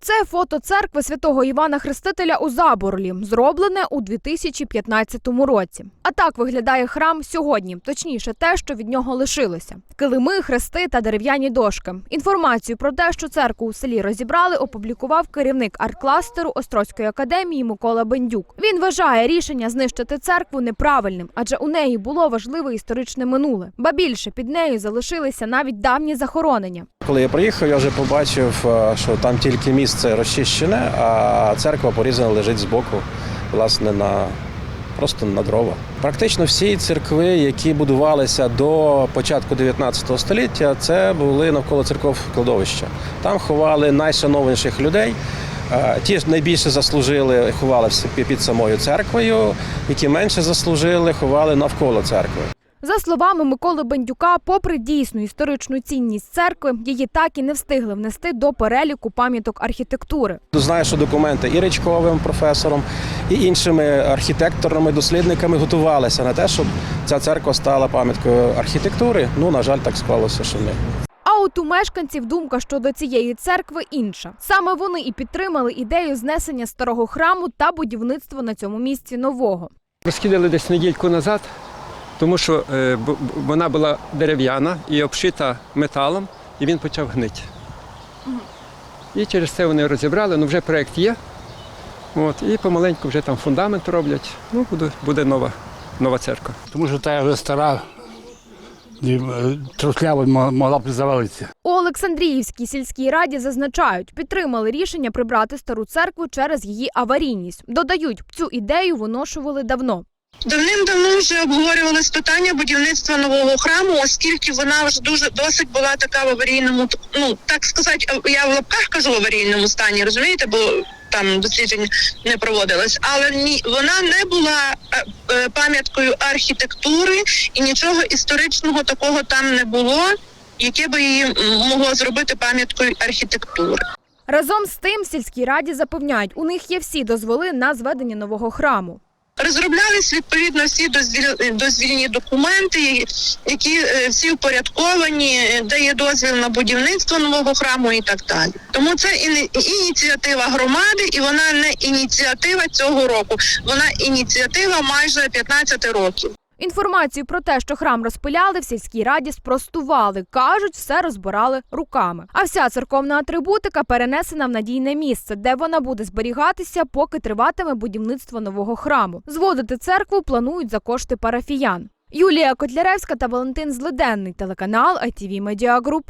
Це фото церкви святого Івана Хрестителя у Заборлі, зроблене у 2015 році. А так виглядає храм сьогодні, точніше, те, що від нього лишилося: килими, хрести та дерев'яні дошки. Інформацію про те, що церкву у селі розібрали, опублікував керівник арт-кластеру Острозької академії Микола Бендюк. Він вважає рішення знищити церкву неправильним, адже у неї було важливе історичне минуле. Ба більше під нею залишилися навіть давні захоронення. Коли я приїхав, я вже побачив, е, що там тільки місце розчищене, а церква порізана лежить збоку, власне, на просто на дрова. Практично всі церкви, які будувалися до початку 19 століття, це були навколо церков кладовища. Там ховали найшановніших людей. Е, Ті ж найбільше заслужили, ховали під самою церквою, які менше заслужили, ховали навколо церкви. За словами Миколи Бендюка, попри дійсну історичну цінність церкви, її так і не встигли внести до переліку пам'яток архітектури. Знаю, що документи і Речковим професором, і іншими архітекторами, дослідниками готувалися на те, щоб ця церква стала пам'яткою архітектури. Ну, на жаль, так склалося, що ні. А от у мешканців думка щодо цієї церкви інша. Саме вони і підтримали ідею знесення старого храму та будівництва на цьому місці нового. Розкидали десь недільку назад, тому що е, вона була дерев'яна і обшита металом, і він почав гнити. І через це вони розібрали, ну вже проєкт є. От, і помаленьку вже там фундамент роблять. Ну, буде, буде нова, нова церква. Тому що та вже стара і е, трусляво могла б завалитися. У Олександріївській сільській раді зазначають, підтримали рішення прибрати стару церкву через її аварійність. Додають, цю ідею виношували давно. Давним-давно вже обговорювалось питання будівництва нового храму, оскільки вона вже дуже досить була така в аварійному, ну так сказати, я в лапках кажу в аварійному стані, розумієте, бо там досліджень не проводилось, але ні, вона не була е, е, пам'яткою архітектури і нічого історичного такого там не було, яке би її могло зробити пам'яткою архітектури. Разом з тим, в сільській раді запевняють, у них є всі дозволи на зведення нового храму. Розроблялись відповідно всі дозвіл- дозвільні документи, які е, всі впорядковані, е, де є дозвіл на будівництво нового храму і так далі. Тому це іні- ініціатива громади, і вона не ініціатива цього року. Вона ініціатива майже 15 років. Інформацію про те, що храм розпиляли, в сільській раді спростували. Кажуть, все розбирали руками. А вся церковна атрибутика перенесена в надійне місце, де вона буде зберігатися, поки триватиме будівництво нового храму. Зводити церкву планують за кошти парафіян. Юлія Котляревська та Валентин Злиденний, телеканал ITV Media Group.